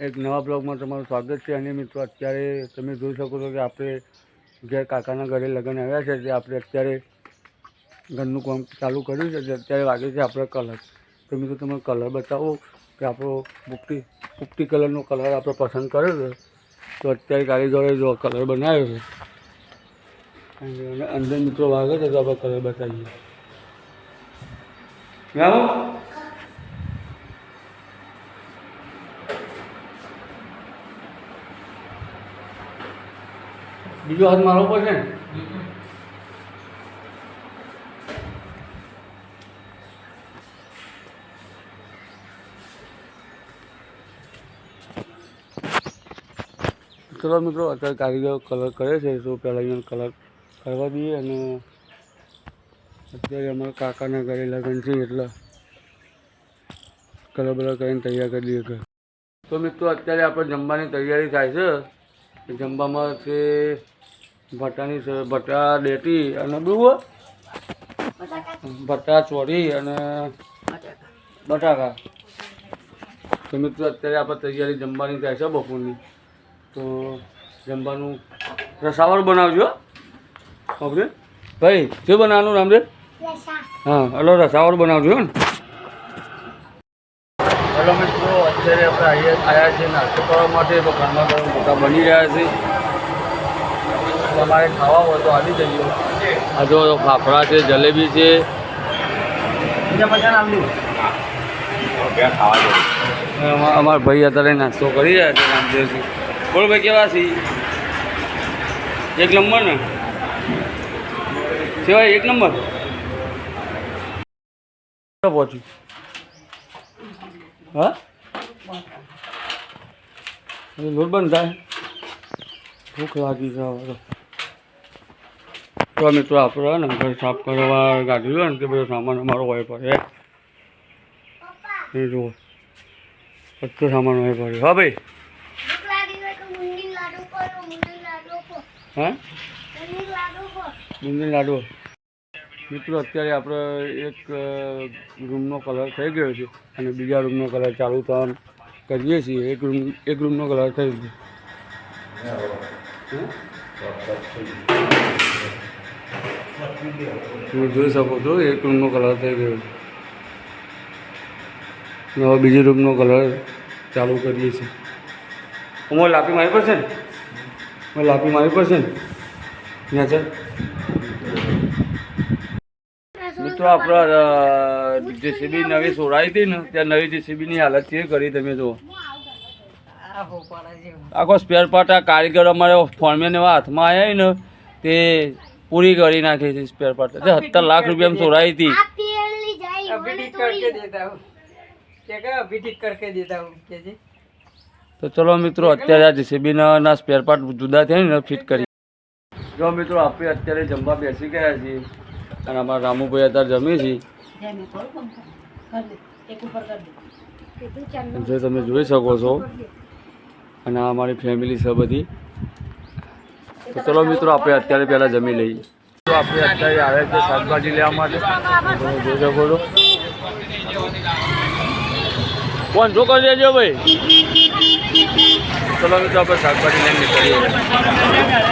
એક નવા બ્લોગમાં તમારું સ્વાગત છે. અને મિત્રો, અત્યારે તમે જોઈ શકો છો કે આપણે જે કાકાના ઘરે લગ્ન આવ્યા છે તે આપણે અત્યારે ઘરનું કામ ચાલુ કર્યું છે તે અત્યારે વાગે છે આપણે કલર. તો મિત્રો, તમે કલર બતાવો કે આપણો પુપટી પુપટી કલરનો કલર આપણે પસંદ કર્યો છે. તો અત્યારે કારીગરે જો કલર બનાવ્યો છે. અને અંદર મિત્રો વાગે છે, તો આપણે કલર બતાવીએ. આવો બીજો હાથ મારવો પડશે ને? ચલો મિત્રો, અત્યારે કારીગર કલર કરે છે, તો પહેલાં અહીંયા કલર કરવા દઈએ અને અત્યારે અમારા કાકાના ઘરે લગ્ન છે એટલે કલર બલર કરીને તૈયાર કરી દઈએ તો મિત્રો, અત્યારે આપણે જમવાની તૈયારી થાય છે. જમવામાં છે ભટ્ટાની ભટ્ટા ડેટી અને બહુ ભટ્ટા ચોરી અને બટાકા. તો મિત્રો અત્યારે આપણે તૈયારી જમવાની થાય છે બપોરની. તો જમવાનું રસાવાળું બનાવજો. આપણે ભાઈ શું બનાવવાનું રામદેવ હા હલો રસાવાળું બનાવજો ને. હેલો મિત્રો અત્યારે આપણે અહીંયા આવ્યા છીએ નાસ્તો કરવા માટે તો ઘરમાં ગરમ મોટા બની રહ્યા છે. તમારે ખાવા હોય તો આવી જઈએ. આ જો ફાફડા છે જલેબી છે. અમા- અમારા ભાઈ અત્યારે નાસ્તો કરી રહ્યા છે રામદેવજી. બોલો ભાઈ કેવા છે? એક નંબર ને? સિવાય એક નંબર? પહોંચ્યું? હા? લોટ બંધ થાય. ભૂખ લાગી છે તો. તો મિત્રો આપણે ને ઘર સાફ કરવા ગાડી લો ને તે બધો સામાન અમારો હોય પડે એ જુઓ. બધો સામાન હોય પડે હા ભાઈ. હા? બુંદી લાડુ. મિત્રો, અત્યારે આપણે એક રૂમનો કલર થઈ ગયો છે અને બીજા રૂમનો કલર ચાલુ થવાનું કરીએ છીએ. એક રૂમ એક રૂમનો કલર થઈ ગયો. તમે જોઈ શકો છો, એક રૂમનો કલર થઈ ગયો છે. હવે બીજી રૂમનો કલર ચાલુ કરીએ છીએ. અમારે લાપી મારી પડશે ને? લાપી મારી પડશે ને? ત્યાં છે? મિત્રો આપણે જેસીબી નવી સોરાઈ હતી ને, ત્યાં નવી જેસીબી ની હાલત છે કરી તમે જુઓ. આખો સ્પેર પાર્ટ આ કારીગર અમારે ફોર્મેન એવા હાથમાં આવ્યા ને, તે પૂરી કરી નાખે છે સ્પેર પાર્ટ એટલે સત્તર લાખ રૂપિયા સોરાઈ હતી. તો ચલો મિત્રો, અત્યારે આ જેસીબીના સ્પેર પાર્ટ જુદા થયા ને ફિટ કરી. જો મિત્રો આપણે અત્યારે જમવા બેસી ગયા છીએ. અને અમારા રામુભાઈ અત્યારે જમીએ છીએ. જે તમે જોઈ શકો છો અને આ અમારી ફેમિલી છે બધી. તો ચલો મિત્રો આપણે અત્યારે પહેલાં જમી લઈએ. તો આપણે અત્યારે આવ્યા છે શાકભાજી લેવા માટે. તમે જોઈ શકો છો. કોણ જો કરી દેજો ભાઈ. ચલો મિત્રો આપણે શાકભાજી લઈને નીકળીએ.